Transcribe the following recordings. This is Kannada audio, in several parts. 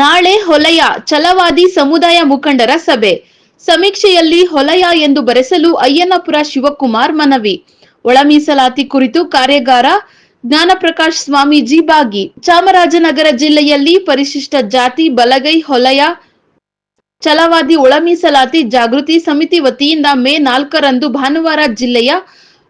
ನಾಳೆ ಹೊಲಯ ಛಲವಾದಿ ಸಮುದಾಯ ಮುಖಂಡರ ಸಭೆ. ಸಮೀಕ್ಷೆಯಲ್ಲಿ ಹೊಲಯ ಎಂದು ಬರೆಸಲು ಅಯ್ಯನಪುರ ಶಿವಕುಮಾರ್ ಮನವಿ. ಒಳ ಮೀಸಲಾತಿ ಕುರಿತು ಕಾರ್ಯಾಗಾರ. ಜ್ಞಾನಪ್ರಕಾಶ್ ಸ್ವಾಮೀಜಿ ಭಾಗಿ ಚಾಮರಾಜನಗರ ಜಿಲ್ಲೆಯಲ್ಲಿ ಪರಿಶಿಷ್ಟ ಜಾತಿ ಬಲಗೈ ಹೊಲಯ. ಛಲವಾದಿ ಒಳ ಮೀಸಲಾತಿ ಜಾಗೃತಿ ಸಮಿತಿ ವತಿಯಿಂದ ಮೇ ನಾಲ್ಕರಂದು ಭಾನುವಾರ ಜಿಲ್ಲೆಯ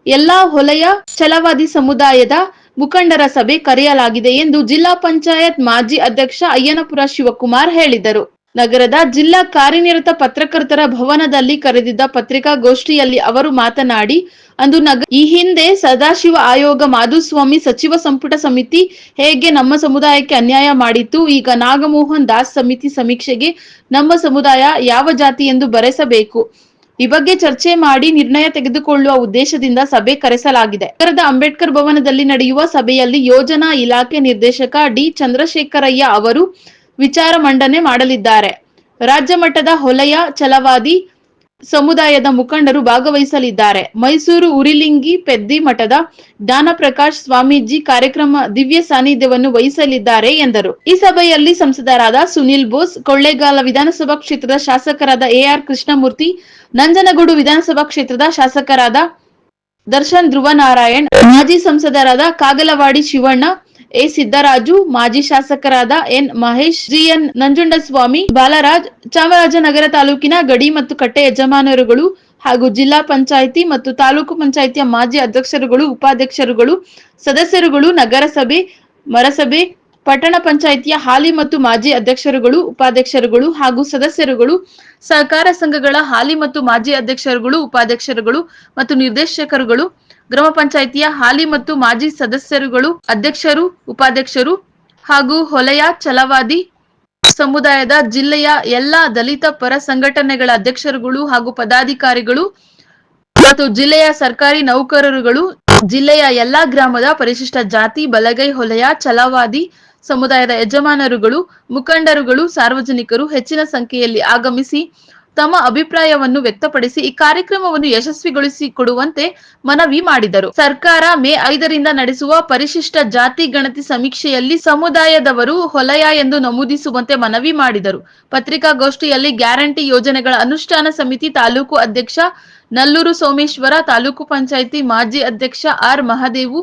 ಎಲ್ಲಾ ಹೊಲಯ ಛಲವಾದಿ ಸಮುದಾಯದ ಮುಖಂಡರ ಸಭೆ ಕರೆಯಲಾಗಿದೆ ಎಂದು ಜಿಲ್ಲಾ ಪಂಚಾಯತ್ ಮಾಜಿ ಅಧ್ಯಕ್ಷ ಅಯ್ಯನಪುರ ಶಿವಕುಮಾರ್ ಹೇಳಿದರು. ನಗರದ ಜಿಲ್ಲಾ ಕಾರ್ಯನಿರತ ಪತ್ರಕರ್ತರ ಭವನದಲ್ಲಿ ಕರೆದಿದ್ದ ಪತ್ರಿಕಾಗೋಷ್ಠಿಯಲ್ಲಿ ಅವರು ಮಾತನಾಡಿ, ಅಂದು ನಗ, ಈ ಹಿಂದೆ ಸದಾಶಿವ ಆಯೋಗ ಮಾಧುಸ್ವಾಮಿ ಸಚಿವ ಸಂಪುಟ ಸಮಿತಿ ಹೇಗೆ ನಮ್ಮ ಸಮುದಾಯಕ್ಕೆ ಅನ್ಯಾಯ ಮಾಡಿತ್ತು, ಈಗ ನಾಗಮೋಹನ್ ದಾಸ್ ಸಮಿತಿ ಸಮೀಕ್ಷೆಗೆ ನಮ್ಮ ಸಮುದಾಯ ಯಾವ ಜಾತಿ ಎಂದು ಬರೆಸಬೇಕು. ಈ ಬಗ್ಗೆ ಚರ್ಚೆ ಮಾಡಿ ನಿರ್ಣಯ ತೆಗೆದುಕೊಳ್ಳುವ ಉದ್ದೇಶದಿಂದ ಸಭೆ ಕರೆಸಲಾಗಿದೆ. ನಗರದ ಅಂಬೇಡ್ಕರ್ ಭವನದಲ್ಲಿ ನಡೆಯುವ ಸಭೆಯಲ್ಲಿ ಯೋಜನಾ ಇಲಾಖೆ ನಿರ್ದೇಶಕ ಡಿ. ಚಂದ್ರಶೇಖರಯ್ಯ ಅವರು ವಿಚಾರ ಮಂಡನೆ ಮಾಡಲಿದ್ದಾರೆ. ರಾಜ್ಯ ಮಟ್ಟದ ಹೊಲೆಯ ಛಲವಾದಿ ಸಮುದಾಯದ ಮುಖಂಡರು ಭಾಗವಹಿಸಲಿದ್ದಾರೆ. ಮೈಸೂರು ಉರಿಲಿಂಗಿ ಪೆದ್ದಿ ಮಠದ ಜ್ಞಾನಪ್ರಕಾಶ್ ಸ್ವಾಮೀಜಿ ಕಾರ್ಯಕ್ರಮ ದಿವ್ಯ ಸಾನ್ನಿಧ್ಯವನ್ನು ವಹಿಸಲಿದ್ದಾರೆ ಎಂದರು. ಈ ಸಭೆಯಲ್ಲಿ ಸಂಸದರಾದ ಸುನಿಲ್ ಬೋಸ್, ಕೊಳ್ಳೇಗಾಲ ವಿಧಾನಸಭಾ ಕ್ಷೇತ್ರದ ಶಾಸಕರಾದ ಎಆರ್ ಕೃಷ್ಣಮೂರ್ತಿ, ನಂಜನಗೂಡು ವಿಧಾನಸಭಾ ಕ್ಷೇತ್ರದ ಶಾಸಕರಾದ ದರ್ಶನ್ ಧ್ರುವ ನಾರಾಯಣ್ ಮಾಜಿ ಸಂಸದರಾದ ಕಾಗಲವಾಡಿ ಶಿವಣ್ಣ ಎ ಸಿದ್ದರಾಜು, ಮಾಜಿ ಶಾಸಕರಾದ ಎನ್ ಮಹೇಶ್ ಜಿಎನ್ ನಂಜುಂಡಸ್ವಾಮಿ, ಬಾಲರಾಜ್, ಚಾಮರಾಜನಗರ ತಾಲೂಕಿನ ಗಡಿ ಮತ್ತು ಕಟ್ಟೆ ಯಜಮಾನರುಗಳು ಹಾಗೂ ಜಿಲ್ಲಾ ಪಂಚಾಯಿತಿ ಮತ್ತು ತಾಲೂಕು ಪಂಚಾಯಿತಿಯ ಮಾಜಿ ಅಧ್ಯಕ್ಷರುಗಳು, ಉಪಾಧ್ಯಕ್ಷರುಗಳು, ಸದಸ್ಯರುಗಳು, ನಗರಸಭೆ, ಮರಸಭೆ ಪಟ್ಟಣ ಪಂಚಾಯಿತಿಯ ಹಾಲಿ ಮತ್ತು ಮಾಜಿ ಅಧ್ಯಕ್ಷರುಗಳು, ಉಪಾಧ್ಯಕ್ಷರುಗಳು ಹಾಗೂ ಸದಸ್ಯರುಗಳು, ಸಹಕಾರ ಸಂಘಗಳ ಹಾಲಿ ಮತ್ತು ಮಾಜಿ ಅಧ್ಯಕ್ಷರುಗಳು, ಉಪಾಧ್ಯಕ್ಷರುಗಳು ಮತ್ತು ನಿರ್ದೇಶಕರುಗಳು, ಗ್ರಾಮ ಪಂಚಾಯಿತಿಯ ಹಾಲಿ ಮತ್ತು ಮಾಜಿ ಸದಸ್ಯರುಗಳು, ಅಧ್ಯಕ್ಷರು, ಉಪಾಧ್ಯಕ್ಷರು ಹಾಗೂ ಹೊಲೆಯ ಛಲವಾದಿ ಸಮುದಾಯದ ಜಿಲ್ಲೆಯ ಎಲ್ಲಾ ದಲಿತ ಪರ ಸಂಘಟನೆಗಳ ಅಧ್ಯಕ್ಷರುಗಳು ಹಾಗೂ ಪದಾಧಿಕಾರಿಗಳು ಮತ್ತು ಜಿಲ್ಲೆಯ ಸರ್ಕಾರಿ ನೌಕರರುಗಳು, ಜಿಲ್ಲೆಯ ಎಲ್ಲಾ ಗ್ರಾಮದ ಪರಿಶಿಷ್ಟ ಜಾತಿ, ಬಲಗೈ, ಹೊಲೆಯ, ಛಲವಾದಿ ಸಮುದಾಯದ ಯಜಮಾನರುಗಳು, ಮುಖಂಡರುಗಳು, ಸಾರ್ವಜನಿಕರು ಹೆಚ್ಚಿನ ಸಂಖ್ಯೆಯಲ್ಲಿ ಆಗಮಿಸಿ ತಮ್ಮ ಅಭಿಪ್ರಾಯವನ್ನು ವ್ಯಕ್ತಪಡಿಸಿ ಈ ಕಾರ್ಯಕ್ರಮವನ್ನು ಯಶಸ್ವಿಗೊಳಿಸಿಕೊಡುವಂತೆ ಮನವಿ ಮಾಡಿದರು. ಸರ್ಕಾರ ಮೇ ಐದರಿಂದ ನಡೆಸುವ ಪರಿಶಿಷ್ಟ ಜಾತಿ ಗಣತಿ ಸಮೀಕ್ಷೆಯಲ್ಲಿ ಸಮುದಾಯದವರು ಹೊಲಯ ಎಂದು ನಮೂದಿಸುವಂತೆ ಮನವಿ ಮಾಡಿದರು. ಪತ್ರಿಕಾಗೋಷ್ಠಿಯಲ್ಲಿ ಗ್ಯಾರಂಟಿ ಯೋಜನೆಗಳ ಅನುಷ್ಠಾನ ಸಮಿತಿ ತಾಲೂಕು ಅಧ್ಯಕ್ಷ ನಲ್ಲೂರು ಸೋಮೇಶ್ವರ ತಾಲೂಕು ಪಂಚಾಯಿತಿ ಮಾಜಿ ಅಧ್ಯಕ್ಷ R Mahadevu,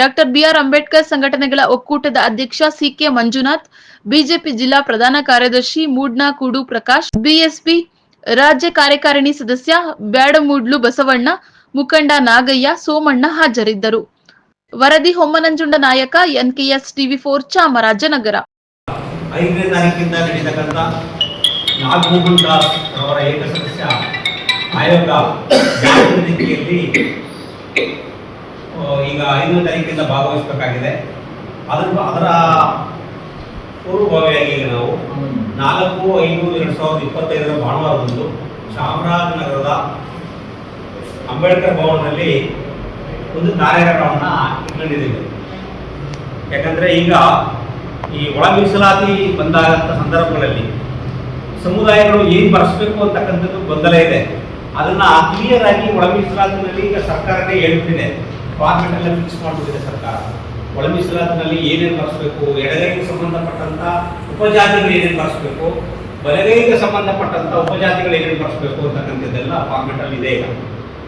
doctor BR Ambedkar ಸಂಘಟನೆಗಳ ಒಕ್ಕೂಟದ ಅಧ್ಯಕ್ಷ ಸಿಕೆ ಮಂಜುನಾಥ್, ಬಿಜೆಪಿ ಜಿಲ್ಲಾ ಪ್ರಧಾನ ಕಾರ್ಯದರ್ಶಿ ಮೂಡ್ನಾ ಕೂಡು ಪ್ರಕಾಶ್, ಬಿಎಸ್ಪಿ ರಾಜ್ಯ ಕಾರ್ಯಕಾರಿಣಿ ಸದಸ್ಯ ಬ್ಯಾಡಮೂಡ್ಲು ಬಸವಣ್ಣ, ಮುಖಂಡ ನಾಗಯ್ಯ, ಸೋಮಣ್ಣ ಹಾಜರಿದ್ದರು. ವರದಿ ಹೊಮ್ಮನಂಜುಂಡ ನಾಯಕ, ಎನ್ಕೆಎಸ್ ಟಿವಿ ಫೋರ್ ಚಾಮರಾಜನಗರ. ಐದನೇ ತಾರೀಕಿಂದ ನಡೀತಕ್ಕಂಥ ನಾಗಮೋಹನ್ ದಾಸ್ ಅವರ ಏಕ ಸದಸ್ಯ ಆಯೋಗ ರೀತಿಯಲ್ಲಿ ಈಗ ಐದನೇ ತಾರೀಕಿಂದ ಭಾಗವಹಿಸಬೇಕಾಗಿದೆ. ಅದರ ಅದರ ಪೂರ್ವಭಾವಿಯಾಗಿ ಈಗ ನಾವು ನಾಲ್ಕು, ಐದು, ಎರಡು ಸಾವಿರದ ಇಪ್ಪತ್ತೈದರ ಭಾನುವಾರದಂದು ಚಾಮರಾಜನಗರದ ಅಂಬೇಡ್ಕರ್ ಭವನದಲ್ಲಿ ಒಂದು ಕಾರ್ಯಕ್ರಮವನ್ನು ಇಟ್ಕೊಂಡಿದ್ದೀವಿ ಯಾಕಂದ್ರೆ ಈಗ ಈ ಒಳ ಮೀಸಲಾತಿ ಬಂದಾಗಂತ ಸಂದರ್ಭಗಳಲ್ಲಿ ಸಮುದಾಯಗಳು ಏನು ಬರೆಸ್ಬೇಕು ಅಂತಕ್ಕಂಥದ್ದು ಗೊಂದಲ ಇದೆ. ಅದನ್ನ ಕ್ಲಿಯರ್ ಆಗಿ ಒಳ ಮೀಸಲಾತಿನಲ್ಲಿ ಈಗ ಸರ್ಕಾರಕ್ಕೆ ಹೇಳ್ತಿದೆ ಫಾರ್ಮೆಟ್ ಎಲ್ಲ ಫಿಕ್ಸ್ ಮಾಡಿಬಿಟ್ಟಿದೆ ಸರ್ಕಾರ. ಒಳ ಮೀಸಲಾತಿನಲ್ಲಿ ಏನೇನು ಬಳಸಬೇಕು ಎಡಗೈಗೆ ಸಂಬಂಧಪಟ್ಟಂತ ಉಪಜಾತಿಗಳು ಏನೇನು ಬಳಸಬೇಕು ಬಲಗೈಗೆ ಸಂಬಂಧಪಟ್ಟಂತ ಉಪಜಾತಿಗಳು ಏನೇನು ಬಳಸಬೇಕು ಅಂತಕ್ಕಂಥದ್ದೆಲ್ಲ ಫಾರ್ಮೆಟ್ ಅಲ್ಲಿ ಇದೆ ಈಗ.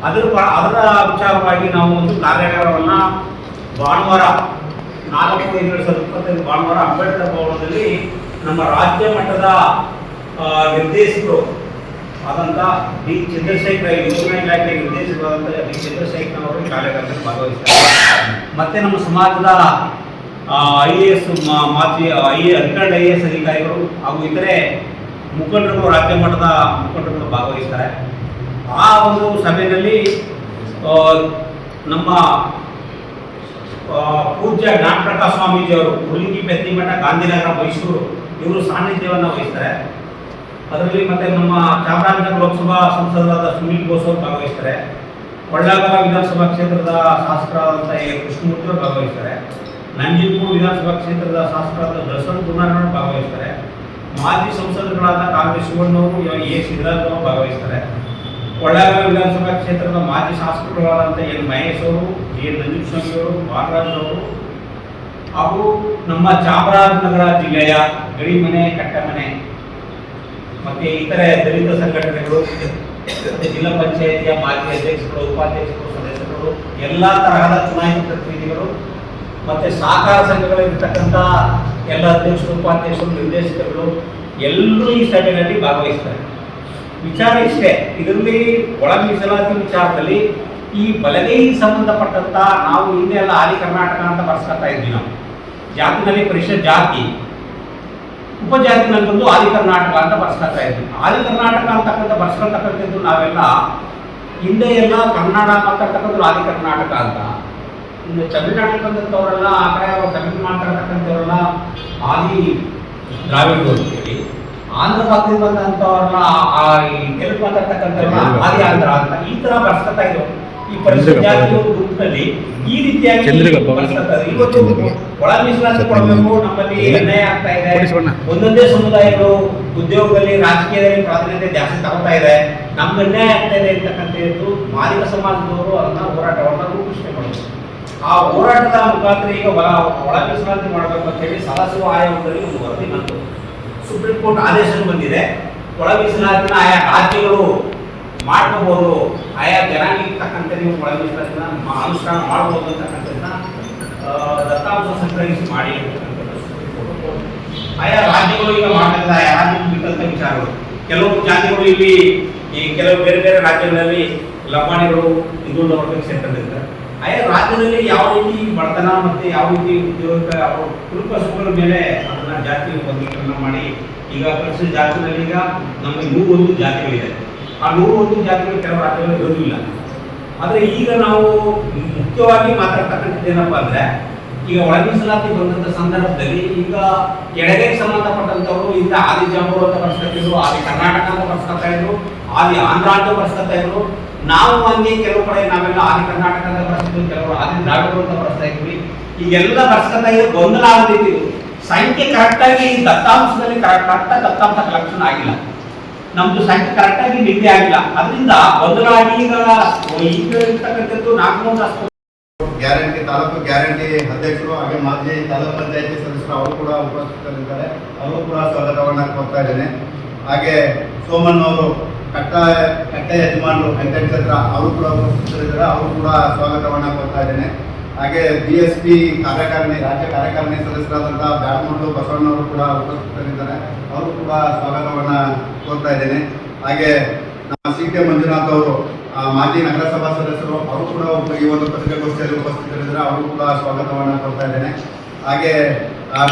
ಅದರ ಅದರ ವಿಚಾರವಾಗಿ ನಾವು ಒಂದು ಕಾರ್ಯಾಗಾರವನ್ನ ಭಾನುವಾರ ನಾಲ್ಕು ಎರಡು ಸಾವಿರದ ಇಪ್ಪತ್ತೈದು ಭಾನುವಾರ ಅಂಬೇಡ್ಕರ್ ಭವನದಲ್ಲಿ ನಮ್ಮ ರಾಜ್ಯ ಮಟ್ಟದ ನಿರ್ದೇಶಕರು ಆದಂತ ಡಿ ಚಂದ್ರಶೇಖರ್ ಯೋಜನಾ ಇಲಾಖೆ ನಿರ್ದೇಶಕರಾದಂಥ ಡಿ ಚಂದ್ರಶೇಖರ್ ಅವರು ಕಾರ್ಯಕ್ರಮದಲ್ಲಿ ಭಾಗವಹಿಸ್ತಾರೆ ಮತ್ತೆ ನಮ್ಮ ಸಮಾಜದ ಐ ಎ ಎಸ್ ಮಾಜಿ I retired I A S ಅಧಿಕಾರಿಗಳು ಹಾಗೂ ಇತರೆ ಮುಖಂಡರುಗಳು, ರಾಜ್ಯ ಮಟ್ಟದ ಮುಖಂಡರುಗಳು ಭಾಗವಹಿಸ್ತಾರೆ. ಆ ಒಂದು ಸಭೆಯಲ್ಲಿ ನಮ್ಮ ಪೂಜ್ಯ ಜ್ಞಾನಪ್ರಕಾಶ್ ಸ್ವಾಮೀಜಿ ಅವರು ಹುಲಿಗಿ ಪೆದ್ದಿಮಠ ಗಾಂಧಿನಗರ, ಮೈಸೂರು ಇವರು ಸಾನ್ನಿಧ್ಯವನ್ನು ವಹಿಸ್ತಾರೆ. ಅದರಲ್ಲಿ ಮತ್ತೆ ನಮ್ಮ ಚಾಮರಾಜನಗರ ಲೋಕಸಭಾ ಸಂಸದರಾದ ಸುನೀಲ್ ಬೋಸ್ ಅವರು ಭಾಗವಹಿಸ್ತಾರೆ. ಕೊಳ್ಳೇಗಾಲ ವಿಧಾನಸಭಾ ಕ್ಷೇತ್ರದ ಶಾಸಕರಾದಂಥ ಎ. ಕೃಷ್ಣಮೂರ್ತಿ ಅವರು ಭಾಗವಹಿಸ್ತಾರೆ. ನಂಜನಗೂಡು ವಿಧಾನಸಭಾ ಕ್ಷೇತ್ರದ ಶಾಸಕರಾದ ದರ್ಶನ್ ಕುಮಾರ್ ಭಾಗವಹಿಸ್ತಾರೆ. ಮಾಜಿ ಸಂಸದರುಗಳಾದ ಕಾಂಗ್ರೆಸ್ ಶಿವಣ್ಣವರು ಎ. ಸಿದ್ದರಾಜ್ ಅವರು ಭಾಗವಹಿಸ್ತಾರೆ. ಕೊಳ್ಳೇಗಾಲ ವಿಧಾನಸಭಾ ಕ್ಷೇತ್ರದ ಮಾಜಿ ಶಾಸಕರುಗಳಾದಂಥ ಎನ್. ಮಹೇಶ್ ಅವರು, ಎ. ನಂಜುಸ್ವಾಮಿ ಅವರು, ಬಾಲರಾಜ್ ಅವರು ಹಾಗೂ ನಮ್ಮ ಚಾಮರಾಜನಗರ ಜಿಲ್ಲೆಯ ಗಡಿಮನೆ, ಕಟ್ಟಮನೆ ಮತ್ತೆ ಇತರೆ ದಲಿತ ಸಂಘಟನೆಗಳು ಜಿಲ್ಲಾ ಪಂಚಾಯಿತಿಯ ಮಾಜಿ ಅಧ್ಯಕ್ಷರು, ಉಪಾಧ್ಯಕ್ಷರು, ಸದಸ್ಯರು, ಎಲ್ಲ ತರಹದ ಚುನಾಯಿತ ಪ್ರತಿನಿಧಿಗಳು, ಮತ್ತೆ ಸಹಕಾರ ಸಂಘಗಳಿರ್ತಕ್ಕಂಥ ಎಲ್ಲ ಅಧ್ಯಕ್ಷರು, ಉಪಾಧ್ಯಕ್ಷರು ನಿರ್ದೇಶಕರು ಎಲ್ಲರೂ ಈ ಸಭೆಯಲ್ಲಿ ಭಾಗವಹಿಸ್ತಾರೆ. ವಿಚಾರ ಇಷ್ಟೇ, ಇದರಲ್ಲಿ ಒಳ ಮೀಸಲಾತಿ ವಿಚಾರದಲ್ಲಿ ಈ ಬಲಗೈಗೆ ಸಂಬಂಧಪಟ್ಟಂತ ನಾವು ಹಿಂದೆ ಎಲ್ಲ ಆದಿ ಕರ್ನಾಟಕ ಅಂತ ಬರ್ಸ್ಕೊತಾ ಇದ್ವಿ ನಾವು. ಜಾತಿನಲ್ಲಿ ಪರಿಷತ್ ಜಾತಿ ಉಪಜಾತಿನಲ್ಲಿ ಬಂದು ಆದಿ ಕರ್ನಾಟಕ ಅಂತ ಬರ್ಸ್ಕೊತಾ ಇದ್ವಿ ಆದಿ ಕರ್ನಾಟಕ ಅಂತಕ್ಕಂಥ ಬರ್ಸ್ಕೊಳ್ತಕ್ಕಂಥದ್ದು ನಾವೆಲ್ಲ ಹಿಂದೆ ಎಲ್ಲ ಕನ್ನಡ ಮಾತಾಡ್ತಕ್ಕಂಥದ್ದು ಆದಿ ಕರ್ನಾಟಕ ಅಂತ. ಇನ್ನು ತಮಿಳ್ನಾಡಿಗೆ ಬಂದಂಥವರೆಲ್ಲ ಆ ಕಡೆ ತಮಿಳು ಮಾತಾಡ್ತಕ್ಕಂಥವರೆಲ್ಲ ಆದಿ ದ್ರಾವಿಡರು ಅಂತೇಳಿ ಆಂಧ್ರ ಭಾಗದಿಂದ ಬಂದಂಥವ್ರನ್ನ ಆ ಈ ತೆಲುಗು ಮಾತಾಡ್ತಕ್ಕಂಥವ್ರನ್ನ ಆದಿ ಆಂಧ್ರ ಅಂತ ಈ ಥರ ಬರ್ಸ್ಕೊತಾ ಇದ್ರು. ಈ ಗುಂಪಿನಲ್ಲಿ ಈ ರೀತಿಯಾಗಿ ಇವತ್ತು ಒಳ ಮೀಸಲಾತಿ ಕೊಡಬೇಕು. ನಮ್ಮಲ್ಲಿ ಅನ್ಯಾಯ ಆಗ್ತಾ ಇದೆ. ಒಂದೊಂದೇ ಸಮುದಾಯಗಳು ಉದ್ಯೋಗದಲ್ಲಿ ರಾಜಕೀಯದಲ್ಲಿ ಪ್ರಾಧಾನ್ಯತೆ ಜಾಸ್ತಿ ತಗೋತಾ ಇದೆ. ನಮ್ಗೆ ಅನ್ಯಾಯ ಆಗ್ತಾ ಇದೆ ಅಂತಕ್ಕಂಥದ್ದು ಮಾದಿಗ ಸಮಾಜದವರು ಅದನ್ನ ಹೋರಾಟವನ್ನ ರೂಪಿಸ್ಕೊಂಡು ಆ ಹೋರಾಟದ ಮುಖಾಂತರ ಈಗ ಒಳ ಒಳ ಮೀಸಲಾತಿ ಮಾಡಬೇಕು ಅಂತ ಹೇಳಿ ಸದಸ್ಯ ಆಯೋಗದಲ್ಲಿ ಒಂದು ವರದಿ ಬಂತು. ಸುಪ್ರೀಂ ಕೋರ್ಟ್ ಆದೇಶ ಬಂದಿದೆ. ಒಳ ಮೀಸಲಾತಿನ ಆಯಾ ರಾಜ್ಯಗಳು ಮಾಡ್ಕೋಬಹುದು ಆಯಾ ಜನಾಂಗಕ್ಕೆ ನೀವು ಒಳ ಮೀಸಲಾತಿನ ಮ- ಅನುಷ್ಠಾನ ಮಾಡಬಹುದು ಅಂತಕ್ಕಂಥದ್ದನ್ನ ದತ್ತಾಂಶ ಸಂಗ್ರಹಿಸಿ ಮಾಡಿ ಆಯಾ ರಾಜ್ಯಗಳು ಈಗ ಮಾಡ್ತಾ ಆಯಾ ರಾಜ್ಯಕ್ಕೆ ಬಿಟ್ಟಂತ ವಿಚಾರಗಳು. ಕೆಲವು ಜಾತಿಗಳು ಇಲ್ಲಿ, ಈ ಕೆಲವು ಬೇರೆ ಬೇರೆ ರಾಜ್ಯಗಳಲ್ಲಿ ಲಂಬಾಣಿಗಳು ಹಿಂದುಳಿದ ಸೆಂಟರ್ ಸೇರ್ಕೊಂಡಿರ್ತಾರೆ. ಆಯಾ ರಾಜ್ಯದಲ್ಲಿ ಯಾವ ರೀತಿ ಬಡತನ ಮತ್ತೆ ಯಾವ ರೀತಿ ಉದ್ಯೋಗ ಅವರು ಕುರುಕಸುಗಳ ಮೇಲೆ ಅದನ್ನ ಜಾತಿ ವರ್ಗೀಕರಣ ಮಾಡಿ, ಈಗ ಪರಿಶಿಷ್ಟ ಜಾತಿನಲ್ಲಿ ಈಗ ನಮಗೆ ಒಂದು ಜಾತಿಗಳಿದೆ. ಆ ನೂರು ಒಂದು ಜಾತಿಗಳು ಕೆಲವು ರಾಜ್ಯಗಳು ಇರೋದಿಲ್ಲ. ಆದರೆ ಈಗ ನಾವು ಮುಖ್ಯವಾಗಿ ಮಾತಾಡ್ತಕ್ಕಂಥದ್ದು ಏನಪ್ಪಾ ಅಂದ್ರೆ, ಈಗ ಒಳಗಿಸಲಾತಿ ಬಂದಂಥ ಸಂದರ್ಭದಲ್ಲಿ ಈಗ ಎಡಗೈಗೆ ಸಂಬಂಧಪಟ್ಟಂಥವರು ಈಗ ಆದಿ ಜಾಂಬೂರು ಅಂತ ಬರ್ಸ್ಕೊತಿದ್ರು ಆದಿ ಕರ್ನಾಟಕ ಅಂತ ಬರ್ಸ್ಕೊತಾ ಇದ್ರು, ಆದಿ ಆಂಧ್ರ ಅಂತ ಬರ್ಸ್ಕೊತಾ ಇದ್ರು, ನಾವು ಹಂಗೆ ಕೆಲವು ಕಡೆ ನಾವೆಲ್ಲ ಆದಿ ಕರ್ನಾಟಕ ಅಂತ ಬರ್ಸ್ತಿದ್ವಿ ಕೆಲವರು ಆದಿ ದ್ರಾವಿಡರು ಅಂತ ಬರ್ಸ್ತಾ ಇದ್ವಿ. ಈಗೆಲ್ಲ ಬರ್ಸ್ಕೊತಾ ಇದ್ರು ಗೊಂದಲ ಆಗ್ತಿತ್ತು ಸಂಖ್ಯೆ ಕರೆಕ್ಟಾಗಿ ದತ್ತಾಂಶದಲ್ಲಿ ಕರೆಕ್ಟ್ ಆಗ್ತಾ ದತ್ತಾಂಶ ಕಲೆಕ್ಷನ್ ಆಗಿಲ್ಲ. ನಮ್ದು ಸಂಖ್ಯೆ ಕರೆಕ್ಟ್ ಆಗಿ ನಿಗದಿ ಆಗಿಲ್ಲ. ಅದರಿಂದ ಬದಲಾಗಿಗಳ ಈಗ ಇರ್ತಕ್ಕಂಥದ್ದು ಅಷ್ಟು. ಗ್ಯಾರಂಟಿ, ತಾಲೂಕು ಗ್ಯಾರಂಟಿ ಅಧ್ಯಕ್ಷರು ಹಾಗೆ ಮಾಜಿ ತಾಲೂಕು ಪಂಚಾಯತಿ ಸದಸ್ಯರು ಅವರು ಕೂಡ ಉಪಸ್ಥಿತರಿದ್ದಾರೆ. ಅವರು ಕೂಡ ಸ್ವಾಗತವನ್ನ ಕೊಡ್ತಾ ಇದ್ದೇನೆ. ಹಾಗೆ ಸೋಮನ್ ಅವರು ಕಟ್ಟ ಕಟ್ಟೆ ಯಜಮಾನರು ವೆಂಕಟೇಶ್ವರ ಅವರು ಕೂಡ ಉಪಸ್ಥಿತರಿದ್ದಾರೆ. ಅವರು ಕೂಡ ಸ್ವಾಗತವನ್ನ ಕೊಡ್ತಾ ಇದ್ದೇನೆ. ಹಾಗೆ ಬಿ ಎಸ್ ಪಿ ಕಾರ್ಯಕಾರಿಣಿ, ರಾಜ್ಯ ಕಾರ್ಯಕಾರಿಣಿ ಸದಸ್ಯರಾದಂತಹ ಬ್ಯಾಡಮಂಡು ಬಸವಣ್ಣವರು ಕೂಡ ಉಪಸ್ಥಿತರಿದ್ದಾರೆ. ಅವರು ಕೂಡ ಸ್ವಾಗತವನ್ನ ಕೋರ್ತಾ ಇದ್ದೇನೆ. ಹಾಗೆ ನಮ್ಮ ಸಿ ಕೆ ಮಂಜುನಾಥ್ ಅವರು ಮಾಜಿ ನಗರಸಭಾ ಸದಸ್ಯರು, ಅವರು ಕೂಡ ಈ ಒಂದು ಪತ್ರಿಕಾಗೋಷ್ಠಿಯಲ್ಲಿ ಉಪಸ್ಥಿತರಿದ್ದಾರೆ. ಅವರು ಕೂಡ ಸ್ವಾಗತವನ್ನು ಕೊಡ್ತಾ ಇದ್ದೇನೆ. ಹಾಗೆ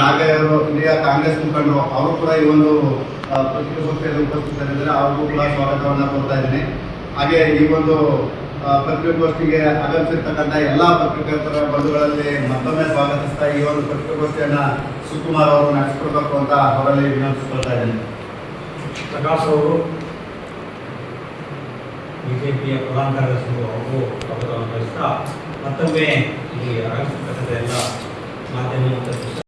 ನಾಗಯ್ಯವರು ಇಂಡಿಯಾ ಕಾಂಗ್ರೆಸ್ ಮುಖಂಡರು ಅವರು ಕೂಡ ಈ ಒಂದು ಪತ್ರಿಕಾಗೋಷ್ಠಿಯಲ್ಲಿ ಉಪಸ್ಥಿತರಿದ್ದಾರೆ. ಅವ್ರಿಗೂ ಕೂಡ ಸ್ವಾಗತವನ್ನು ಕೊಡ್ತಾ ಇದ್ದೇನೆ. ಹಾಗೆ ಈ ಒಂದು ಪತ್ರಿಕಾಗೋಷ್ಠಿಗೆ ಆಗಮಿಸಿರ್ತಕ್ಕಂಥ ಎಲ್ಲ ಪತ್ರಿಕೇತರ ಬಂಧುಗಳಲ್ಲಿ ಮತ್ತೊಮ್ಮೆ ಸ್ವಾಗತಿಸ್ತಾ ಈ ಒಂದು ಪತ್ರಿಕಾಗೋಷ್ಠಿಯನ್ನು ಸುಕುಮಾರ್ ಅವರು ನಡೆಸಿಕೊಡ್ಬೇಕು ಅಂತ ಅವರಲ್ಲಿ ವಿನಂತಿಸ್ಕೊಳ್ತಾ ಇದ್ದೀನಿ. ಪ್ರಕಾಶ್ ಅವರು, ಬಿಜೆಪಿಯ ಪ್ರಧಾನ ಕಾರ್ಯದರ್ಶಿಗಳು ಅವರು ಸ್ವಾಗತವನ್ನು ಮತ್ತೊಮ್ಮೆ ಇಲ್ಲಿ ಆಗಮಿಸಿರ್ತಕ್ಕಂಥ ಎಲ್ಲ ಮಾಧ್ಯಮ